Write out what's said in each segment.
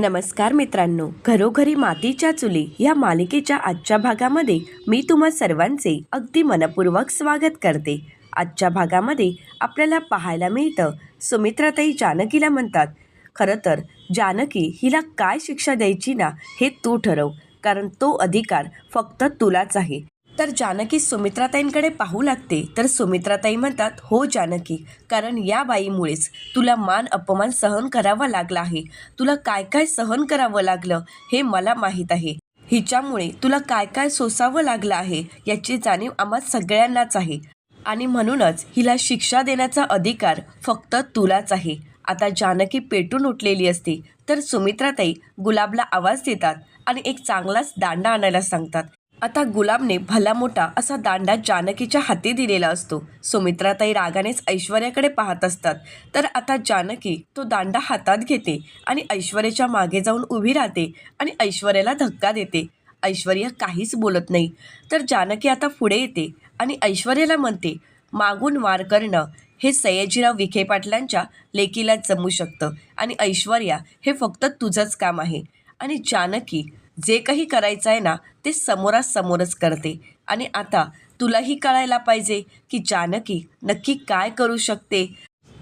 नमस्कार मित्रांनो घरोघरी मातीच्या चुली या मालिकेच्या आजच्या भागामध्ये मी तुम्हा सर्वांचे अगदी मनपूर्वक स्वागत करते. आजच्या भागामध्ये आपल्याला पाहायला मिळतं सुमित्राताई जानकीला म्हणतात खरं तर जानकी हिला काय शिक्षा द्यायची ना हे तू ठरव कारण तो अधिकार फक्त तुलाच आहे. तर जानकी सुमित्राताईंकडे पाहू लागते. तर सुमित्राताई म्हणतात हो जानकी कारण या बाईमुळेच तुला मान अपमान सहन करावा लागला आहे. तुला काय काय सहन करावं लागलं हे मला माहीत आहे. हिच्यामुळे तुला काय काय सोसावं लागलं आहे याची जाणीव आम्हा सगळ्यांनाच आहे. आणि म्हणूनच हिला शिक्षा देण्याचा अधिकार फक्त तुलाच आहे. आता जानकी पेटून उठलेली असते तर सुमित्राताई गुलाबला आवाज देतात आणि एक चांगलाच दांडा आणायला सांगतात. आता गुलाबने भला मोठा असा दांडा जानकीच्या हाती दिलेला असतो. सुमित्राताई रागानेच ऐश्वर्याकडे पाहत असतात. तर आता जानकी तो दांडा हातात घेते आणि ऐश्वर्याच्या मागे जाऊन उभी राहते आणि ऐश्वर्याला धक्का देते. ऐश्वर्या काहीच बोलत नाही. तर जानकी आता पुढे येते आणि ऐश्वर्याला म्हणते मागून वार करणं हे सयाजीराव विखे पाटलांच्या लेकीला जमू शकतं आणि ऐश्वर्या हे फक्त तुझंच काम आहे. आणि जानकी जे काही करायचं आहे ना ते समोरासमोरच करते. आणि आता तुलाही कळायला पाहिजे की जानकी नक्की काय करू शकते.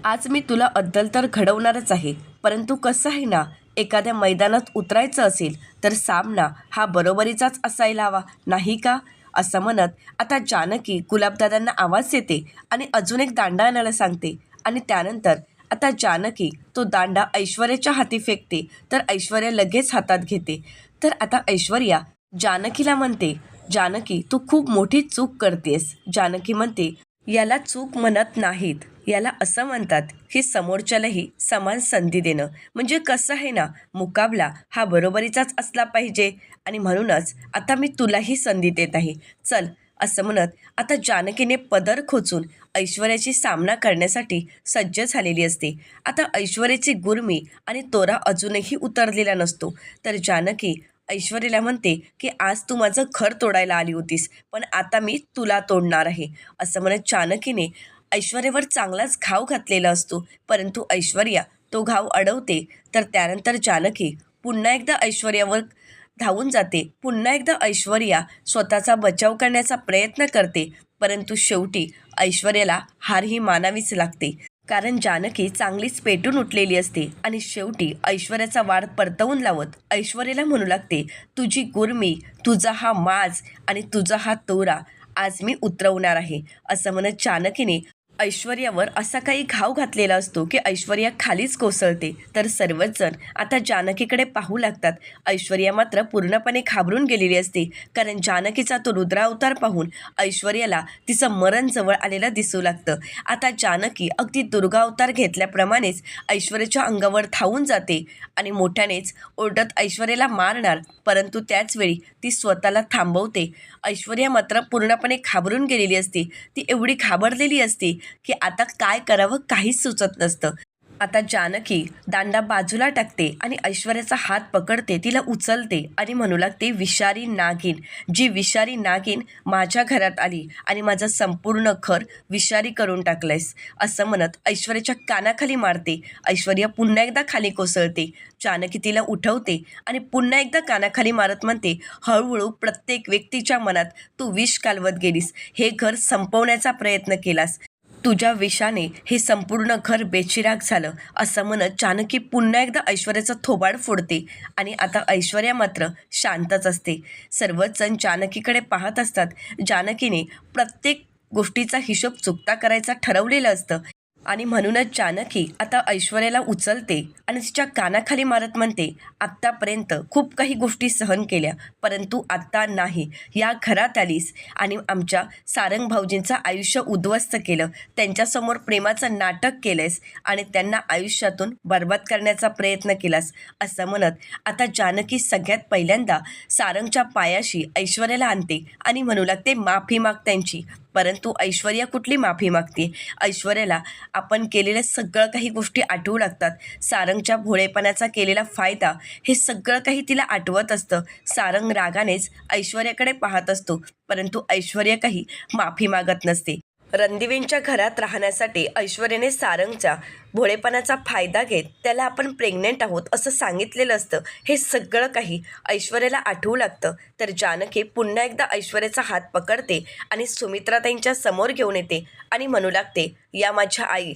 आज मी तुला अद्दल तर घडवणारच आहे परंतु कसं आहे ना एखाद्या मैदानात उतरायचं असेल तर सामना हा बरोबरीचाच असायला हवा नाही का? असं म्हणत आता जानकी गुलाबदादांना आवाज येते आणि अजून एक दांडा आणायला सांगते. आणि त्यानंतर आता जानकी तो दांडा ऐश्वर्याच्या हाती फेकते तर ऐश्वर्या लगेच हातात घेते. तर आता ऐश्वर्या जानकीला म्हणते जानकी तू खूप मोठी चूक करतेस. जानकी म्हणते याला चूक म्हणत नाहीत. याला असं म्हणतात की समोरच्यालाही समान संधी देणं म्हणजे कसं आहे ना मुकाबला हा बरोबरीचाच असला पाहिजे. आणि म्हणूनच आता मी तुलाही संधी देत आहे. चल असं म्हणत आता जानकीने पदर खोचून ऐश्वर्याची सामना करण्यासाठी सज्ज झालेली असते. आता ऐश्वर्याची गुरमी आणि तोरा अजूनही उतरलेला नसतो. तर जानकी ऐश्वर्याला म्हणते की आज तू माझं घर तोडायला आली होतीस पण आता मी तुला तोडणार आहे. असं म्हणत जानकीने ऐश्वर्यावर चांगलाच घाव घातलेला असतो. परंतु ऐश्वर्या तो घाव अडवते. तर त्यानंतर जानकी पुन्हा एकदा ऐश्वर्यावर धावून जाते. पुन्हा एकदा ऐश्वर्या स्वतःचा बचाव करण्याचा प्रयत्न करते. परंतु शेवटी ऐश्वर्याला हार ही मानावीच लागते. कारण जानकी चांगलीच पेटून उठलेली असते आणि शेवटी ऐश्वर्याचा वाढ परतवून लावत ऐश्वर्याला म्हणू लागते तुझी गुरमी तुझा हा माज आणि तुझा हा तोरा आज मी उतरवणार आहे असं म्हणत जानकीने ऐश्वर्यावर असा काही घाव घातलेला असतो की ऐश्वर्या खालीच कोसळते. तर सर्वच जण आता जानकीकडे पाहू लागतात. ऐश्वर्या मात्र पूर्णपणे घाबरून गेलेली असते. कारण जानकीचा तो रुद्रावतार पाहून ऐश्वर्याला तिचं मरण जवळ आलेलं दिसू लागतं. आता जानकी अगदी दुर्गा अवतार घेतल्याप्रमाणेच ऐश्वर्याच्या अंगावर धावून जाते आणि मोठ्यानेच ओरडत ऐश्वर्याला मारणार. परंतु त्याचवेळी ती स्वतःला थांबवते. ऐश्वर्या मात्र पूर्णपणे घाबरून गेलेली असते. ती एवढी घाबरलेली असते की आता काय करावं काहीच सुचत नसतं. आता जानकी दांडा बाजूला टाकते आणि ऐश्वर्याचा हात पकडते तिला उचलते आणि म्हणू लागते विषारी नागिन जी विषारी नागिन माझ्या घरात आली आणि माझं संपूर्ण घर विषारी करून टाकलंयस असं म्हणत ऐश्वर्याच्या कानाखाली मारते. ऐश्वर्या पुन्हा एकदा खाली कोसळते. जानकी तिला उठवते आणि पुन्हा एकदा कानाखाली मारत म्हणते हळूहळू प्रत्येक व्यक्तीच्या मनात तू विष कालवत गेलीस. हे घर संपवण्याचा प्रयत्न केलास. तुझ्या विषाने हे संपूर्ण घर बेचिराग झालं असं म्हणत जानकी पुन्हा एकदा ऐश्वर्याचं थोबाड फोडते आणि आता ऐश्वर्या मात्र शांतच असते. सर्वच जण जानकीकडे पाहत असतात. जानकीने प्रत्येक गोष्टीचा हिशोब चुकता करायचा ठरवलेलं असतं. आणि म्हणूनच जानकी आता ऐश्वर्याला उचलते आणि तिच्या कानाखाली मारत म्हणते आत्तापर्यंत खूप काही गोष्टी सहन केल्या परंतु आत्ता नाही. या घरात आलीस आणि आमच्या सारंग भाऊजींचं आयुष्य उद्ध्वस्त केलं. त्यांच्यासमोर प्रेमाचं नाटक केलंयस आणि त्यांना आयुष्यातून बर्बाद करण्याचा प्रयत्न केलास असं म्हणत आता जानकी सगळ्यात पहिल्यांदा सारंगच्या पायाशी ऐश्वर्याला आणते आणि म्हणू लागते माफी माग त्यांची. परंतु ऐश्वर्या कुठली माफी मागते? ऐश्वर्याला आपण केलेल्या सगळं काही गोष्टी आठवू लागतात. सारंगच्या भोळेपणाचा केलेला फायदा हे सगळं काही तिला आठवत असतं. सारंग रागानेच ऐश्वर्याकडे पाहत असतो परंतु ऐश्वर्या काही माफी मागत नसते. रणदिवेंच्या घरात राहण्यासाठी ऐश्वर्याने सारंगचा भोळेपणाचा फायदा घेत त्याला आपण प्रेग्नेंट आहोत असं सांगितलेलं असतं. हे सगळं काही ऐश्वर्याला आठवू लागतं. तर जानकी पुन्हा एकदा ऐश्वर्याचा हात पकडते आणि सुमित्राताईंच्या समोर घेऊन येते आणि म्हणू लागते या माझ्या आई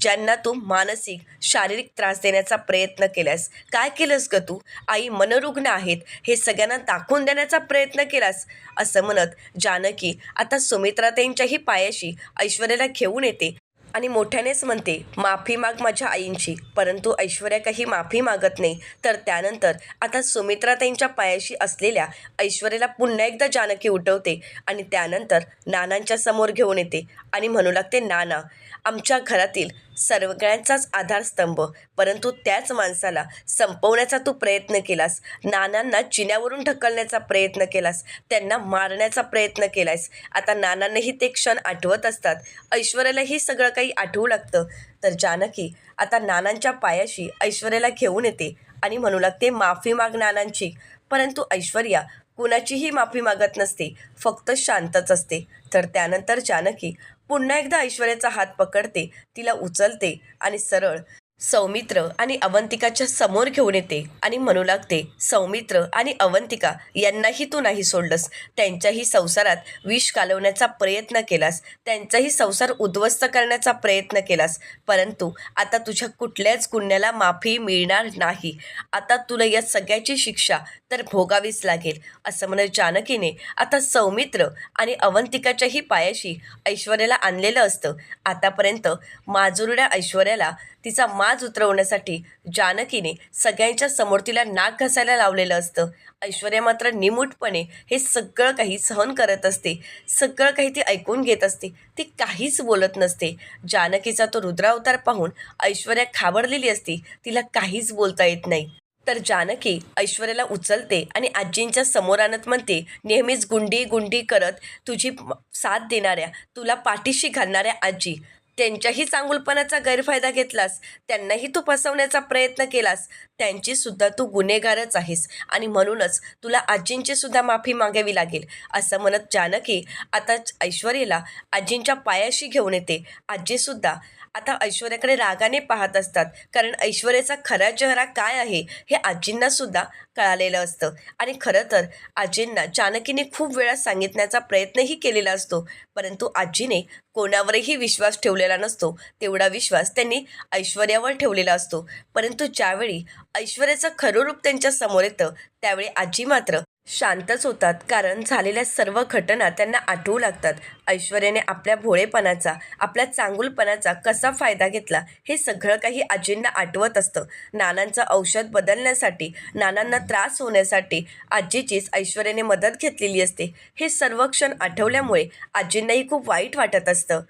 ज्यांना तू मानसिक शारीरिक त्रास देण्याचा प्रयत्न केलास. काय केलंस ग तू? आई मनरुग्ण आहेत. हे सगळ्यांना दाखवून देण्याचा प्रयत्न केलास. असं म्हणत जानकी आता सुमित्राताईंच्याही पायाशी ऐश्वर्याला घेऊन येते. आणि मोठ्यानेच म्हणते माफी माग माझ्या आईंची परंतु ऐश्वर्या काही माफी मागत नाही. तर त्यानंतर आता सुमित्राताईंच्या पायाशी असलेल्या ऐश्वर्याला पुन्हा एकदा जानकी उठवते आणि त्यानंतर नानांच्या समोर घेऊन येते आणि म्हणू लागते नाना आमच्या घरातील सगळ्यांचाच आधारस्तंभ. परंतु त्याच माणसाला संपवण्याचा तू प्रयत्न केलास. नानांना चिन्यावरून ढकलण्याचा प्रयत्न केलास. त्यांना मारण्याचा प्रयत्न केलास आता नानांनाही ते क्षण आठवत असतात. ऐश्वर्यालाही सगळं काही आठवू लागतं. तर जानकी आता नानांच्या पायाशी ऐश्वर्याला घेऊन येते आणि म्हणू लागते माफी माग नानांची. परंतु ऐश्वर्या कुणाचीही माफी मागत नसते. फक्त शांतच असते. तर त्यानंतर जानकी पुन्हा एकदा ऐश्वर्याचा हात पकडते तिला उचलते आणि सरळ सौमित्र आणि अवंतिकाच्या समोर घेऊन येते आणि म्हणू लागते सौमित्र आणि अवंतिका यांनाही तू नाही सोडलंस. त्यांच्याही संसारात विष कालवण्याचा प्रयत्न केलास. त्यांचाही संसार उद्ध्वस्त करण्याचा प्रयत्न केलास. परंतु आता तुझ्या कुठल्याच गुन्ह्याला माफी मिळणार नाही. आता तुला या सगळ्याची शिक्षा तर भोगावीच लागेल असं म्हणत जानकीने आता सौमित्र आणि अवंतिकाच्याही पायाशी ऐश्वर्याला आणलेलं असतं. आतापर्यंत माजुरड्या ऐश्वर्याला तिचा माज उतरवण्यासाठी जानकीने सगळ्यांच्या समोर तिला नाक घासायला लावलेलं असतं. ऐश्वर्या मात्र निमूटपणे हे सगळं काही सहन करत असते. सगळं काही ती ऐकून घेत असते. ती काहीच बोलत नसते. जानकीचा तो रुद्रावतार पाहून ऐश्वर्या खाबरलेली असते. तिला काहीच बोलता येत नाही. तर जानकी ऐश्वर्याला उचलते आणि आजींच्या समोर आणत म्हणते नेहमीच गुंडी गुंडी करत तुझी साथ देणाऱ्या तुला पाठीशी घालणाऱ्या आजी त्यांच्याही चांगुलपणाचा गैरफायदा घेतलास त्यांनाही तू फसवण्याचा प्रयत्न केलास त्यांची सुद्धा तू गुन्हेगारच आहेस आणि म्हणूनच तुला आजींची सुद्धा माफी मागावी लागेल. असं म्हणत जानकी आता ऐश्वर्याला आजींच्या पायाशी घेऊन येते. आजीसुद्धा आता ऐश्वर्याकडे रागाने पाहत असतात. कारण ऐश्वर्याचा खरा चेहरा काय आहे हे आजींना सुद्धा कळालेलं असतं. आणि खरं तर आजींना जानकीने खूप वेळा सांगितण्याचा प्रयत्नही केलेला असतो. परंतु आजीने कोणावरही विश्वास ठेवलेला नसतो. तेवढा विश्वास त्यांनी ऐश्वर्यावर ठेवलेला असतो. परंतु ज्यावेळी ऐश्वर्याचं खरं रूप त्यांच्यासमोर येतं त्यावेळी आजी मात्र शांतच होतात कारण झालेल्या सर्व घटना त्यांना आठवू लागतात. ऐश्वर्याने आपल्या भोळेपणाचा आपल्या चांगुलपणाचा कसा फायदा घेतला हे सगळं काही आजींना आठवत असतं. नानांचं औषध बदलण्यासाठी नानांना त्रास होण्यासाठी आजीचीच ऐश्वर्याने मदत घेतलेली असते. हे सर्व क्षण आठवल्यामुळे आजींनाही खूप वाईट वाटत असतं.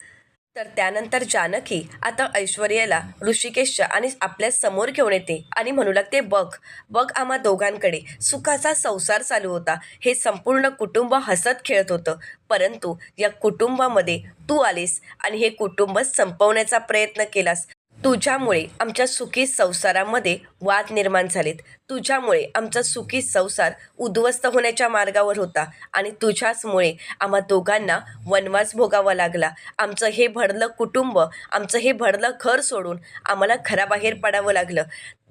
तर त्यानंतर जानकी आता ऐश्वर्याला ऋषिकेशच्या आणि आपल्यासमोर घेऊन येते. आणि म्हणू लागते बघ. बघ आम्हा दोघांकडे सुखाचा संसार चालू होता. हे संपूर्ण कुटुंब हसत खेळत होतं. परंतु या कुटुंबामध्ये तू आलीस आणि हे कुटुंब संपवण्याचा प्रयत्न केलास. तुझ्यामुळे आमच्या सुखी संसारामध्ये वाद निर्माण झालेत. तुझ्यामुळे आमचा सुखी संसार उद्ध्वस्त होण्याच्या मार्गावर होता आणि तुझ्याचमुळे आम्हा दोघांना वनवास भोगावा लागला. आमचं हे भरलं कुटुंब आमचं हे भरलं घर सोडून आम्हाला घराबाहेर पडावं लागलं.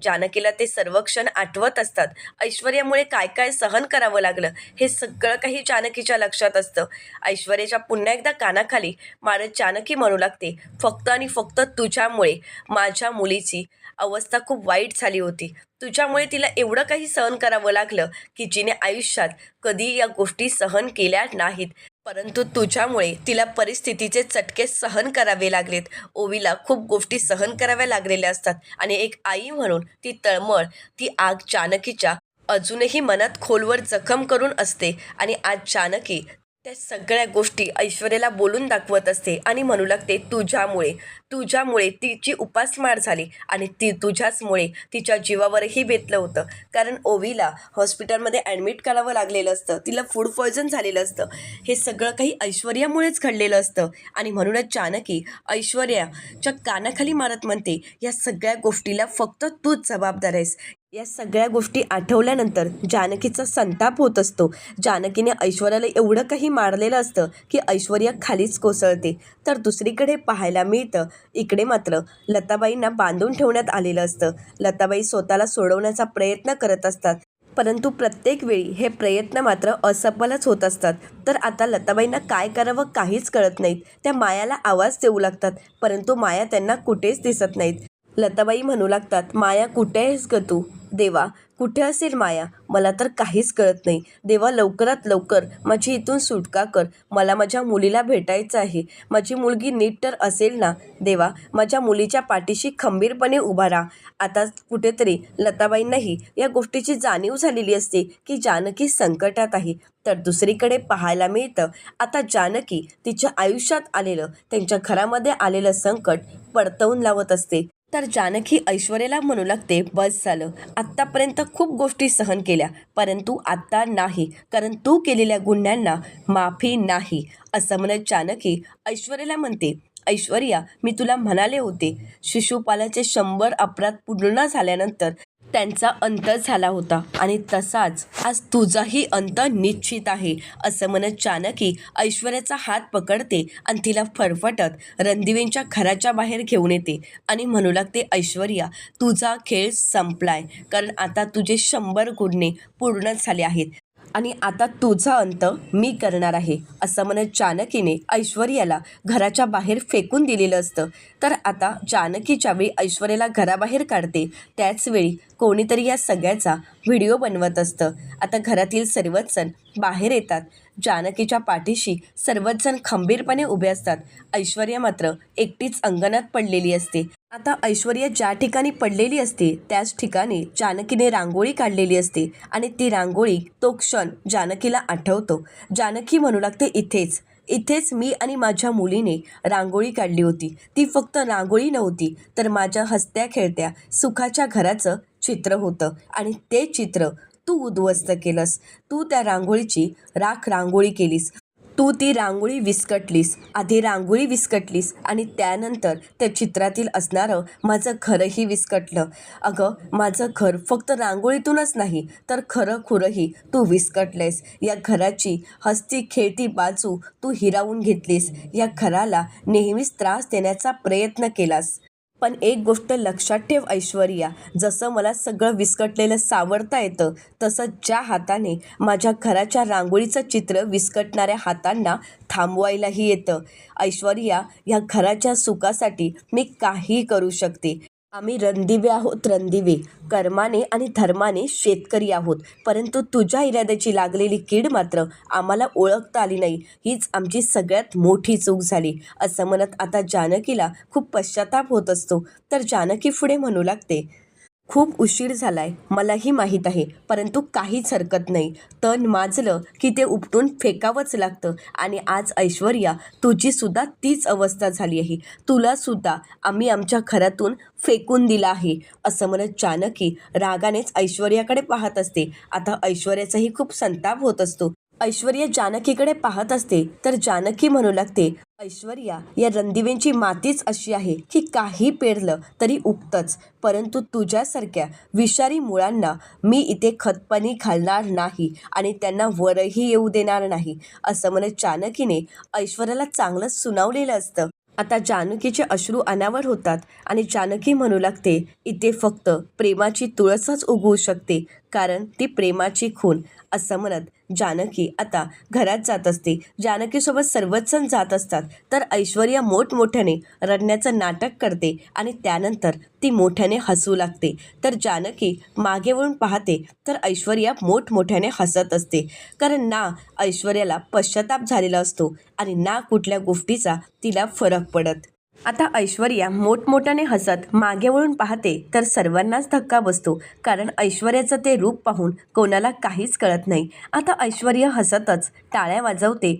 जानकीला ते सर्व क्षण आठवत असतात. ऐश्वर्यामुळे काय काय सहन करावं लागलं हे सगळं काही जानकीच्या लक्षात असतं. ऐश्वर्याच्या पुन्हा एकदा कानाखाली मारत जानकी म्हणू लागते फक्त आणि फक्त तुझ्यामुळे माझ्या मुलीची अवस्था खूप वाईट झाली होती. तुझ्यामुळे तिला एवढं काही सहन करावं लागलं की जिने आयुष्यात कधी या गोष्टी सहन केल्या नाहीत. परंतु तुझ्यामुळे तिला परिस्थितीचे चटके सहन करावे लागलेत. ओवीला खूप गोष्टी सहन कराव्या लागलेल्या असतात आणि एक आई म्हणून ती तळमळ ती आग जानकीच्या अजूनही मनात खोलवर जखम करून असते आणि आज जानकी त्या सगळ्या गोष्टी ऐश्वर्याला बोलून दाखवत असते. आणि म्हणू लागते तुझ्यामुळे तुझ्यामुळे तिची उपासमार झाली आणि ती तुझ्याचमुळे तिच्या जीवावरही बेतलं होतं. कारण ओवीला हॉस्पिटलमध्ये ॲडमिट करावं लागलेलं असतं. तिला फूड पॉयझन झालेलं असतं. हे सगळं काही ऐश्वर्यामुळेच घडलेलं असतं. आणि म्हणूनच जानकी ऐश्वर्याच्या कानाखाली मारत म्हणते या सगळ्या गोष्टीला फक्त तूच जबाबदार आहेस. या सगळ्या गोष्टी आठवल्यानंतर जानकीचा संताप होत असतो. जानकीने ऐश्वर्याला एवढं काही मारलेलं असतं की ऐश्वर्या खालीच कोसळते. तर दुसरीकडे पाहायला मिळतं इकडे मात्र लताबाईंना बांधून ठेवण्यात आलेलं असतं. लताबाई स्वतःला सोडवण्याचा प्रयत्न करत असतात. परंतु प्रत्येक वेळी हे प्रयत्न मात्र असफलच होत असतात. तर आता लताबाईंना काय करावं काहीच कळत नाहीत. त्या मायाला आवाज देऊ लागतात. परंतु माया त्यांना कुठेच दिसत नाहीत. लताबाई म्हणू लागतात माया कुठे आहेस ग तू? देवा कुठे असेल माया? मला तर काहीच कळत नाही. देवा लवकरात लवकर माझी इथून सुटका कर. मला माझ्या मुलीला भेटायचं आहे. माझी मुलगी नीट तर असेल ना? देवा माझ्या मुलीच्या पाठीशी खंबीरपणे उभा राहा. आता कुठेतरी लताबाईंनाही या गोष्टीची जाणीव झालेली असते की जानकी संकटात आहे. तर दुसरीकडे पाहायला मिळतं आता जानकी तिच्या आयुष्यात आलेलं त्यांच्या घरामध्ये आलेलं संकट परतवून लावत असते. तर जानकी ऐश्वर्याला म्हणू लागते बस झालं. आत्तापर्यंत खूप गोष्टी सहन केल्या. परंतु आत्ता नाही. कारण तू केलेल्या गुन्ह्यांना माफी नाही. असं म्हणत जानकी ऐश्वर्याला म्हणते. ऐश्वर्या मी तुला म्हणाले होते शिशुपालाचे शंभर अपराध पूर्ण झाल्यानंतर त्यांचा अंत झाला होता. आणि तसाच आज तुझाही अंत निश्चित आहे असं म्हणत जानकी ऐश्वर्याचा हात पकडते आणि तिला फरफटत रणदिवेंच्या घराच्या बाहेर घेऊन येते आणि म्हणू लागते ऐश्वर्या तुझा खेळ संपलाय. कारण आता तुझे शंभर गुन्हे पूर्ण झाले आहेत. आणि आता तुझा अंत मी करणार आहे असं म्हणत जानकीने ऐश्वर्याला घराच्या बाहेर फेकून दिलेलं असतं. तर आता जानकीच्या वेळी ऐश्वर्याला घराबाहेर काढते त्याचवेळी कोणीतरी या सगळ्याचा व्हिडिओ बनवत असतं. आता घरातील सर्वच जण बाहेर येतात. जानकीच्या पाठीशी सर्वच जण खंबीरपणे उभे असतात. ऐश्वर्या मात्र एकटीच अंगणात पडलेली असते. आता ऐश्वर्या ज्या ठिकाणी पडलेली असते त्याच ठिकाणी जानकीने रांगोळी काढलेली असते आणि ती रांगोळी तो क्षण जानकीला आठवतो. जानकी म्हणू लागते इथेच इथेच मी आणि माझ्या मुलीने रांगोळी काढली होती. ती फक्त रांगोळी नव्हती तर माझ्या हसत्या खेळत्या सुखाच्या घराचं चित्र होतं आणि ते चित्र तू उद्ध्वस्त केलंस. तू त्या रांगोळीची राख रांगोळी केलीस. तू ती रांगोळी विस्कटलीस आधी रांगोळी विस्कटलीस आणि त्यानंतर त्या चित्रातील असणारं माझं घरही विस्कटलं. अगं माझं घर फक्त रांगोळीतूनच नाही तर खरं खुरंही तू विस्कटलेस. या घराची हस्ती खेळती बाजू तू हिरावून घेतलीस. या घराला नेहमीच त्रास देण्याचा प्रयत्न केलास. पण एक गोष्ट लक्षात ठेव ऐश्वर्या. जसं मला सगळं विस्कटलेलं सावरता येतं तसं ज्या हाताने माझ्या घराच्या रांगोळीचं चित्र विस्कटणाऱ्या हातांना थांबवायलाही येतं. ऐश्वर्या ह्या घराच्या सुखासाठी मी काहीही करू शकते. आम्ही रणदिवे आहोत रणदिवे. कर्माने आणि धर्माने शेतकरी आहोत. परंतु तुझ्या इराद्याची लागलेली कीड मात्र आम्हाला ओळखता आली नाही. हीच आमची सगळ्यात मोठी चूक झाली. असं म्हणत आता जानकीला खूप पश्चाताप होत असतो. तर जानकी पुढे म्हणू लागते खूप उशीर झालाय. मलाही माहीत आहे. परंतु काहीच हरकत नाही. तण माजलं की ते उपटून फेकावंच लागतं. आणि आज ऐश्वर्या तुझी सुद्धा तीच अवस्था झाली आहे. तुला सुद्धा आम्ही आमच्या घरातून फेकून दिला आहे. असं म्हणत जानकी रागानेच ऐश्वर्याकडे पाहत असते. आता ऐश्वर्याचाही खूप संताप होत असतो. ऐश्वर्या जानकीकडे पाहत असते तर जानकी म्हणू लागते ऐश्वर्या या रणदिवेंची मातीच अशी आहे की काही पेरलं तरी उगतच. परंतु तुझ्यासारख्या विषारी मुळांना मी इथे खतपाणी घालणार नाही आणि त्यांना वरही येऊ देणार नाही. असं म्हणत जानकीने ऐश्वर्याला चांगलंच सुनावलेलं असतं. आता जानकीचे अश्रू अनावर होतात आणि जानकी म्हणू लागते इथे फक्त प्रेमाची तुळसच उगवू शकते कारण ती प्रेमाची खून असं म्हणत जानकी आता घरात जात असते. जानकीसोबत सर्वच जण जात असतात. तर ऐश्वर्या मोठमोठ्याने रडण्याचं नाटक करते आणि त्यानंतर ती मोठ्याने हसू लागते. तर जानकी मागे वळून पाहते तर ऐश्वर्या मोठमोठ्याने हसत असते. कारण ना ऐश्वर्याला पश्चाताप झालेला असतो आणि ना कुठल्या गोष्टीचा तिला फरक पडत. आता ऐश्वर्या मोठमोठ्याने हसत मागे वळून पाहते तर सर्वांनाच धक्का बसतो. कारण ऐश्वर्याचं ते रूप पाहून कोणाला काहीच कळत नाही. आता ऐश्वर्या हसतच टाळ्या वाजवते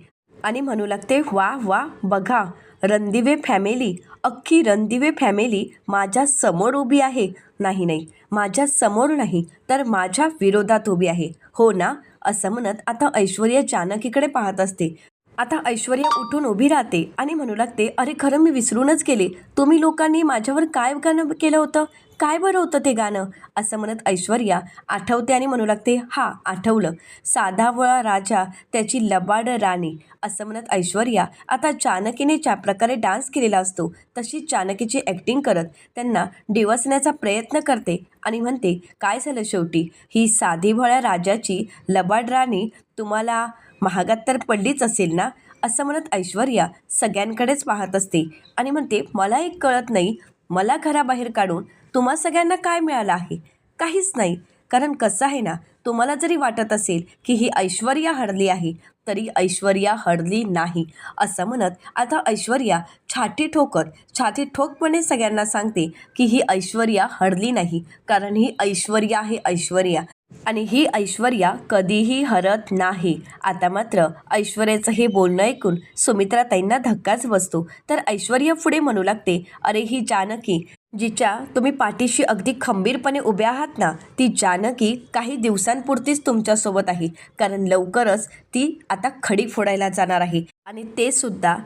आणि म्हणू लागते वा वा बघा रणदिवे फॅमिली अख्खी रणदिवे फॅमिली माझ्यासमोर उभी आहे. नाही नाही माझ्यासमोर नाही तर माझ्या विरोधात उभी आहे. हो ना? असं म्हणत आता ऐश्वर्या जानकीकडे पाहत असते. आता ऐश्वर्या उठून उभी राहते आणि म्हणू लागते अरे खरं मी विसरूनच गेले. तुम्ही लोकांनी माझ्यावर काय गाणं केलं होतं? काय बरं होतं ते गाणं? असं म्हणत ऐश्वर्या आठवते आणि म्हणू लागते हा आठवलं. साधावळा राजा त्याची लबाड राणी. असं म्हणत ऐश्वर्या आता चाणकीने ज्या प्रकारे डान्स केलेला असतो तशी चाणकीची ॲक्टिंग करत त्यांना डिवसण्याचा प्रयत्न करते आणि म्हणते काय झालं शेवटी? ही साधीभोळ्या राजाची लबाड राणी तुम्हाला महागात तर पडलीच असेल ना? असं म्हणत ऐश्वर्या सगळ्यांकडेच पाहत असते आणि म्हणते मला एक कळत नाही मला घराबाहेर काढून तुम्हा सगळ्यांना काय मिळालं आहे? काहीच नाही. कारण कसं आहे ना तुम्हाला जरी वाटत असेल की ही ऐश्वर्या हरली आहे तरी ऐश्वर्या हरली नाही. असं म्हणत आता ऐश्वर्या छाती ठोकत छाती ठोकपणे सगळ्यांना सांगते की ही ऐश्वर्या हरली नाही. कारण ही ऐश्वर्या आहे ऐश्वर्या. आणि ही ऐश्वर्या कधीही हरत नाही. आता मात्र ऐश्वर्याचं हे बोलणं ऐकून सुमित्राताईंना धक्काच बसतो. तर ऐश्वर्या पुढे म्हणू लागते अरे ही जानकी जिच्या तुम्ही पाठीशी अगदी खंबीरपणे उभ्या आहात ना ती जानकी काही दिवसांपुरतीच तुमच्यासोबत आहे. कारण लवकरच ती आता खडी फोडायला जाणार आहे. आणि ते सुद्धा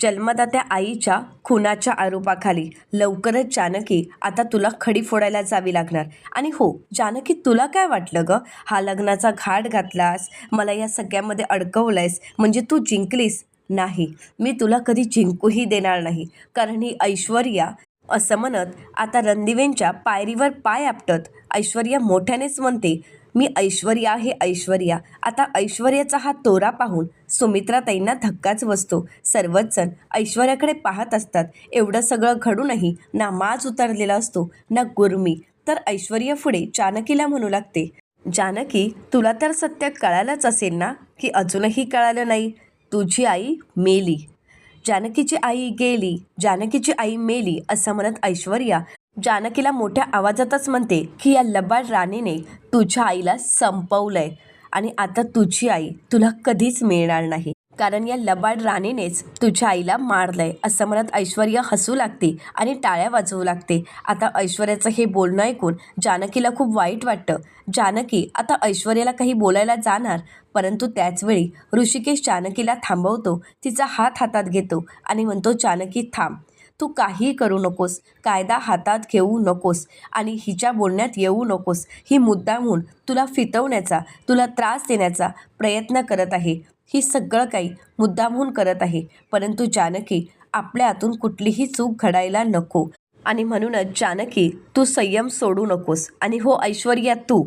जन्मदात्या आईच्या खुनाच्या आरोपाखाली लवकरच जानकी आता तुला खडी फोडायला जावी लागणार. आणि हो जानकी तुला काय वाटलं ग? हा लग्नाचा घाट घातलास? मला या सगळ्यामध्ये अडकवलंयस? म्हणजे तू जिंकलीस? नाही. मी तुला कधी जिंकूही देणार नाही. कारण ही ऐश्वर्या असं म्हणत आता रणदिवेंच्या पायरीवर पाय आपटत ऐश्वर्या मोठ्यानेच म्हणते मी ऐश्वर्या आहे ऐश्वर्या. आता ऐश्वर्याचा हा तोरा पाहून सुमित्राताईंना धक्काच बसतो. सर्वच जण ऐश्वर्याकडे पाहत असतात. एवढं सगळं घडूनही ना माज उतरलेला असतो ना गुरमी. तर ऐश्वर्या पुढे जानकीला म्हणू लागते जानकी तुला तर सत्य कळालंच असेल ना की अजूनही कळालं नाही? तुझी आई मेली. जानकीची आई गेली. जानकीची आई मेली असं म्हणत ऐश्वर्या जानकीला मोठ्या आवाजातच म्हणते की या लबाड राणीने तुझ्या आईला संपवलंय आणि आता तुझी आई तुला कधीच मिळणार नाही. कारण या लबाड राणीनेच तुझ्या आईला मारलंय. असं म्हणत ऐश्वर्या हसू लागते आणि टाळ्या वाजवू लागते. आता ऐश्वर्याचं हे बोलणं ऐकून जानकीला खूप वाईट वाटतं. जानकी आता ऐश्वर्याला काही बोलायला जाणार परंतु त्याचवेळी ऋषिकेश जानकीला थांबवतो. तिचा हात हातात घेतो आणि म्हणतो जानकी थांब. तू काही करू नकोस कायदा हातात घेऊ नकोस आणि हिच्या बोलण्यात येऊ नकोस. ही मुद्दामहून तुला फितवण्याचा तुला त्रास देण्याचा प्रयत्न करत आहे. ही सगळं काही मुद्दामहून करत आहे. परंतु जानकी आपल्या हातून कुठलीही चूक घडायला नको. आणि म्हणूनच जानकी तू संयम सोडू नकोस. आणि हो ऐश्वर्या तू.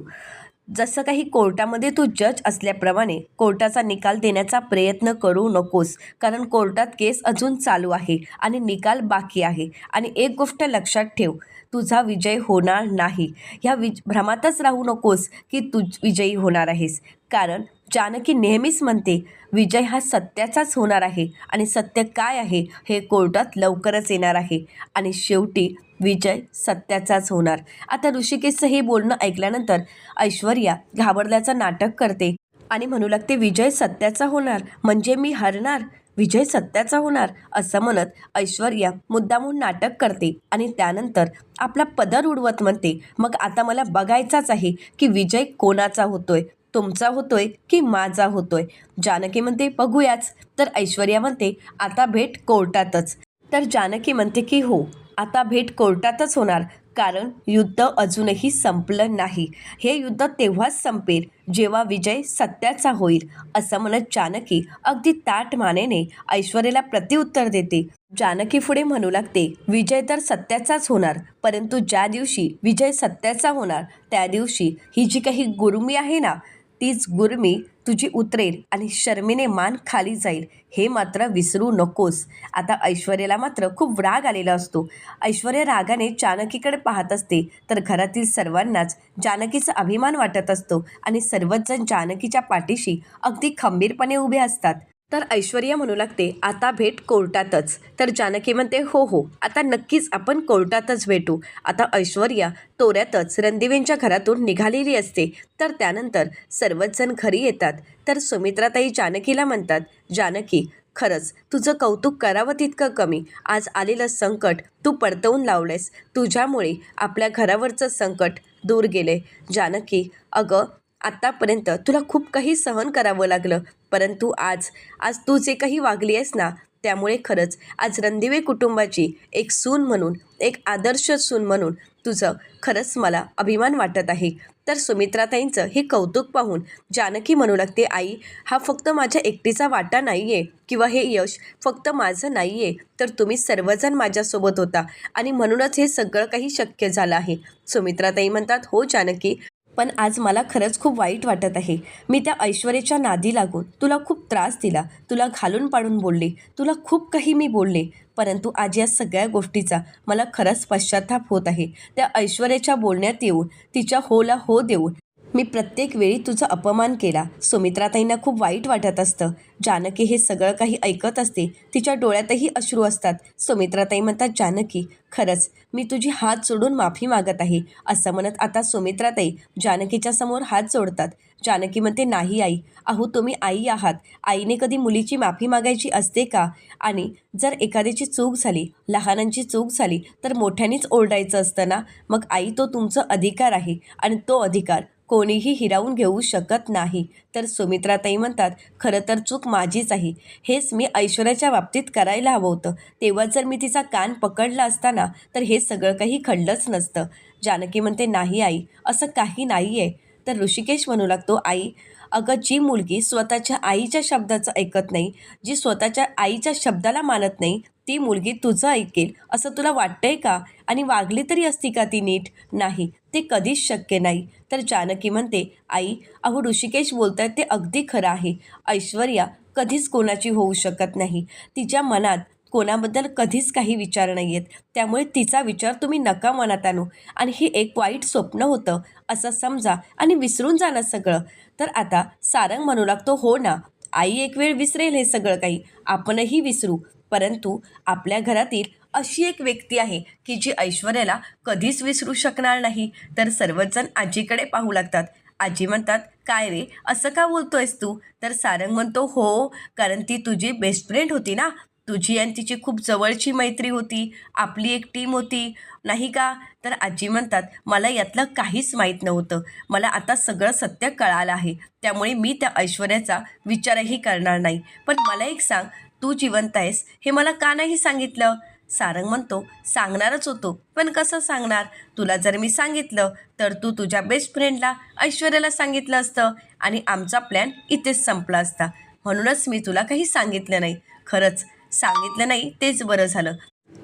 जसं काही कोर्टामध्ये तू जज असल्याप्रमाणे कोर्टाचा निकाल देण्याचा प्रयत्न करू नकोस. कारण कोर्टात केस अजून चालू आहे आणि निकाल बाकी आहे. आणि एक गोष्ट लक्षात ठेव तुझा विजय होणार नाही. ह्या विज भ्रमातच राहू नकोस की तू विजयी होणार आहेस. कारण जानकी नेहमीच म्हणते विजय हा सत्याचाच होणार आहे आणि सत्य काय आहे हे कोर्टात लवकरच येणार आहे. आणि शेवटी विजय सत्याचाच होणार. आता ऋषिकेशचं हे बोलणं ऐकल्यानंतर ऐश्वर्या घाबरल्याचं नाटक करते आणि म्हणू लागते विजय सत्याचा होणार. म्हणजे मी हरणार. विजय सत्याचा होणार असं म्हणत ऐश्वर्या मुद्दामून नाटक करते आणि त्यानंतर आपला पदर उडवत म्हणते मग आता मला बघायचाच आहे की विजय कोणाचा होतोय? तुमचा होतोय की माझा होतोय? जानकी म्हणते बघूयाच. तर ऐश्वर्या म्हणते आता भेट कोर्टातच. तर जानकी म्हणते की हो आता भेट कोर्टातच होणार कारण युद्ध अजूनही संपलं नाही. हे युद्ध तेव्हाच संपेल जेव्हा विजय सत्याचा होईल असं म्हणत जानकी अगदी ताट मानेने ऐश्वर्याला प्रतिउत्तर देते. जानकी पुढे म्हणू लागते विजय तर सत्याचाच होणार परंतु ज्या दिवशी विजय सत्याचा होणार त्या दिवशी ही जी काही गुरुमी आहे ना तीच गुरमी तुझी उतरेल आणि शर्मीने मान खाली जाईल. हे मात्र विसरू नकोस. आता ऐश्वर्याला मात्र खूप राग आलेला असतो. ऐश्वर्या रागाने जानकीकडे पाहत असते. तर घरातील सर्वांनाच जानकीचा अभिमान वाटत असतो आणि सर्वच जण जानकीच्या पाठीशी अगदी खंबीरपणे उभे असतात. तर ऐश्वर्या म्हणू लागते आता भेट कोर्टातच. तर जानकी म्हणते हो हो आता नक्कीच आपण कोर्टातच भेटू. आता ऐश्वर्या तोऱ्यातच रणदिवेंच्या घरातून निघालेली असते. तर त्यानंतर सर्वच जण घरी येतात. तर सुमित्राताई जानकीला म्हणतात जानकी खरंच तुझं कौतुक करावं तितकं कमी. आज आलेलं संकट तू परतवून लावलंयस. तुझ्यामुळे आपल्या घरावरचं संकट दूर गेले. जानकी अगं आत्तापर्यंत तुला खूप काही सहन करावं लागलं. परंतु आज आज तू जे काही वागली आहेस ना त्यामुळे खरंच आज रणदिवे कुटुंबाची एक सून म्हणून एक आदर्श सून म्हणून तुझं खरंच मला अभिमान वाटत आहे. तर सुमित्राताईंचं हे कौतुक पाहून जानकी म्हणू लागते आई हा फक्त माझ्या एकटीचा वाटा नाही आहे किंवा हे यश फक्त माझं नाही आहे तर तुम्ही सर्वजण माझ्यासोबत होता. आणि म्हणूनच हे सगळं काही शक्य झालं आहे. सुमित्राताई म्हणतात हो जानकी पण आज मला खरंच खूप वाईट वाटत आहे. मी त्या ऐश्वर्याच्या नादी लागून तुला खूप त्रास दिला. तुला घालून पाडून बोलले. तुला खूप काही मी बोलले. परंतु आज या सगळ्या गोष्टीचा मला खरंच पश्चाताप होत आहे. त्या ऐश्वर्याच्या बोलण्यात येऊन तिच्या होला हो देऊन मी प्रत्येक वेळी तुझा अपमान केला. सुमित्राताईंना खूप वाईट वाटत असतं. जानकी हे सगळं काही ऐकत असते. तिच्या डोळ्यातही अश्रू असतात. सुमित्राताई म्हणतात जानकी खरंच मी तुझी हात जोडून माफी मागत आहे. असं म्हणत आता सुमित्राताई जानकीच्या समोर हात जोडतात. जानकी म्हणते नाही आई. अहो तुम्ही आई आहात. आईने कधी मुलीची माफी मागायची असते का? आणि जर एखाद्याची चूक झाली लहानांची चूक झाली तर मोठ्यानेच ओरडायचं असतं ना? मग आई तो तुमचं अधिकार आहे आणि तो अधिकार कोणीही हिरावून घेऊ शकत नाही. तर सुमित्राताई म्हणतात खरं तर चूक माझीच आहे. हेच मी ऐश्वर्याच्या बाबतीत करायला हवं होतं. तेव्हा जर मी तिचा कान पकडला असताना तर हे सगळं काही खडलंच नसतं. जानकी म्हणते नाही आई असं काही नाही आहे तर ऋषिकेश म्हणू लागतो आई अगं जी मुलगी स्वतःच्या आईच्या शब्दाचं ऐकत नाही जी स्वतःच्या आईच्या शब्दाला मानत नाही ती मुलगी तुझं ऐकेल. असं तुला वाटतंय का? आणि वागली तरी असती का ती नीट? नाही ते कधीच शक्य नाही. तर जानकी म्हणते आई अहो ऋषिकेश बोलतात ते अगदी खरं आहे. ऐश्वर्या कधीच कोणाची होऊ शकत नाही. तिच्या मनात कोणाबद्दल कधीच काही विचार नाही आहेत त्यामुळे तिचा विचार तुम्ही नका मनात आणू. आणि हे एक वाईट स्वप्न होतं. असं समजा आणि विसरून जा ना सगळं. तर आता सारंग म्हणू लागतो हो ना आई एक वेळ विसरेल हे सगळं काही. आपणही विसरू. परंतु आपल्या घरातील अशी एक व्यक्ती आहे की जी ऐश्वर्याला कधीच विसरू शकणार नाही. तर सर्वजण आजीकडे पाहू लागतात. आजी म्हणतात काय रे असं का बोलतोयस तू? तर सारंग म्हणतो हो कारण ती तुझी बेस्ट फ्रेंड होती ना. तुझी आणि तिची खूप जवळची मैत्री होती. आपली एक टीम होती. नाही का? तर आजी म्हणतात मला यातलं काहीच माहीत नव्हतं. मला आता सगळं सत्य कळालं आहे. त्यामुळे मी त्या ऐश्वर्याचा विचारही करणार नाही. पण मला एक सांग तू जिवंत आहेस हे मला का नाही सांगितलं? सारंग म्हणतो सांगणारच होतो. पण कसं सांगणार? तुला जर मी सांगितलं तर तू तुझ्या बेस्ट फ्रेंडला ऐश्वर्याला सांगितलं असतं आणि आमचा प्लॅन इथेच संपला असता. म्हणूनच मी तुला काही सांगितलं नाही. खरंच सांगितलं नाही तेच बरं झालं.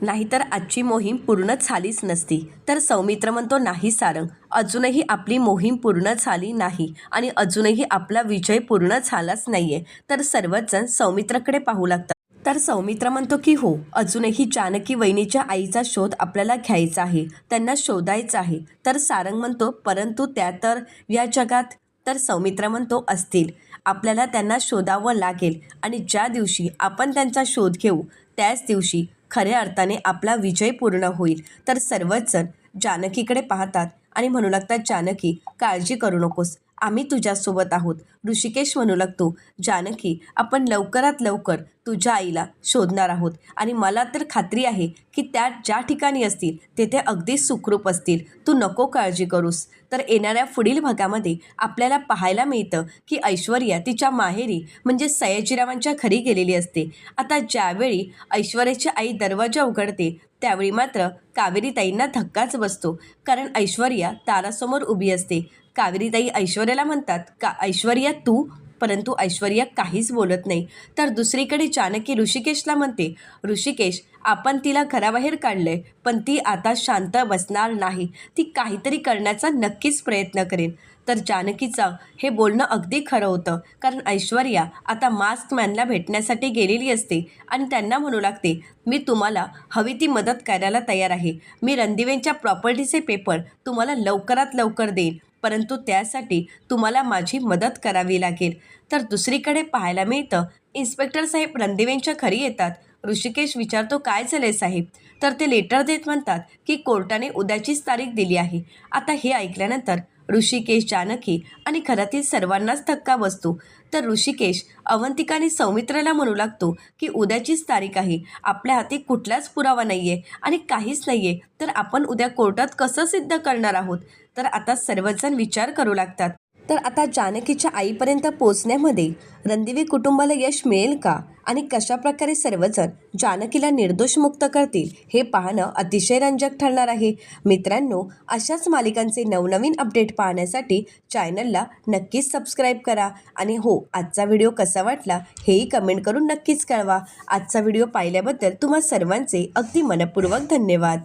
नाहीतर आजची मोहीम पूर्ण झालीच नसती. तर सौमित्र म्हणतो नाही सारंग अजूनही आपली मोहीम पूर्ण झाली नाही आणि अजूनही आपला विजय पूर्ण झालाच नाही आहे तर सर्वच जण सौमित्राकडे पाहू लागतात. तर सौमित्र म्हणतो की हो अजूनही जानकी वहिनीच्या आईचा शोध आपल्याला घ्यायचा आहे. त्यांना शोधायचा आहे तर सारंग म्हणतो परंतु त्या तर या जगात तर सौमित्र म्हणतो असतील. आपल्याला त्यांना शोधावं लागेल आणि ज्या दिवशी आपण त्यांचा शोध घेऊ त्याच दिवशी खऱ्या अर्थाने आपला विजय पूर्ण होईल. तर सर्वच जण जानकीकडे पाहतात आणि म्हणू लागतात जानकी काळजी करू नकोस. आम्ही तुझ्यासोबत आहोत. ऋषिकेश म्हणू लागतो जानकी आपण लवकरात लवकर तुझ्या आईला शोधणार आहोत. आणि मला तर खात्री आहे की त्या ज्या ठिकाणी असतील तेथे अगदी सुखरूप असतील. तू नको काळजी करूस. तर येणाऱ्या पुढील भागामध्ये आपल्याला पाहायला मिळतं की ऐश्वर्या तिच्या माहेरी म्हणजे सयाजीरावांच्या घरी गेलेली असते. आता ज्यावेळी ऐश्वर्याची आई दरवाजा उघडते त्यावेळी मात्र कावेरीताईंना धक्काच बसतो. कारण ऐश्वर्या तारासमोर उभी असते. कावेरीताई ऐश्वर्याला म्हणतात का ऐश्वर्या तू? परंतु ऐश्वर्या काहीच बोलत नाही. तर दुसरीकडे जानकी ऋषिकेशला म्हणते ऋषिकेश आपण तिला घराबाहेर काढलंय पण ती आता शांत बसणार नाही. ती काहीतरी करण्याचा नक्कीच प्रयत्न करेन. तर जानकीचं हे बोलणं अगदी खरं होतं कारण ऐश्वर्या आता मास्क मॅनला भेटण्यासाठी गेलेली असते आणि त्यांना म्हणू लागते मी तुम्हाला हवी ती मदत करायला तयार आहे. मी रणदिवेंच्या प्रॉपर्टीचे पेपर तुम्हाला लवकरात लवकर देईन. परंतु त्यासाठी तुम्हाला माझी मदत करावी लागेल. तर दुसरीकडे पाहायला मिळतं इन्स्पेक्टर साहेब रणदेवेंच्या घरी येतात. ऋषिकेश विचारतो काय झाले साहेब? तर ते लेटर देत म्हणतात की कोर्टाने उद्याचीच तारीख दिली आहे. आता हे ऐकल्यानंतर ऋषिकेश जानकी आणि घरातील सर्वांनाच धक्का बसतो. तर ऋषिकेश अवंतिका आणि सौमित्राला म्हणू लागतो की उद्याचीच तारीख आहे. आपल्या हाती कुठलाच पुरावा नाही आहे आणि काहीच नाही आहे तर आपण उद्या कोर्टात कसं सिद्ध करणार आहोत? तर आता सर्वजण विचार करू लागतात. तर आता जानकीच्या आईपर्यंत पोचण्यामध्ये रणदिवे कुटुंबाला यश मिळेल का? आणि कशाप्रकारे सर्वजण जानकीला निर्दोष मुक्त करतील हे पाहणं अतिशय रंजक ठरणार आहे. मित्रांनो अशाच मालिकांचे नवनवीन अपडेट पाहण्यासाठी चॅनलला नक्कीच सबस्क्राईब करा. आणि हो आजचा व्हिडिओ कसा वाटला हेही कमेंट करून नक्कीच कळवा. आजचा व्हिडिओ पाहिल्याबद्दल तुम्हा सर्वांचे अगदी मनपूर्वक धन्यवाद.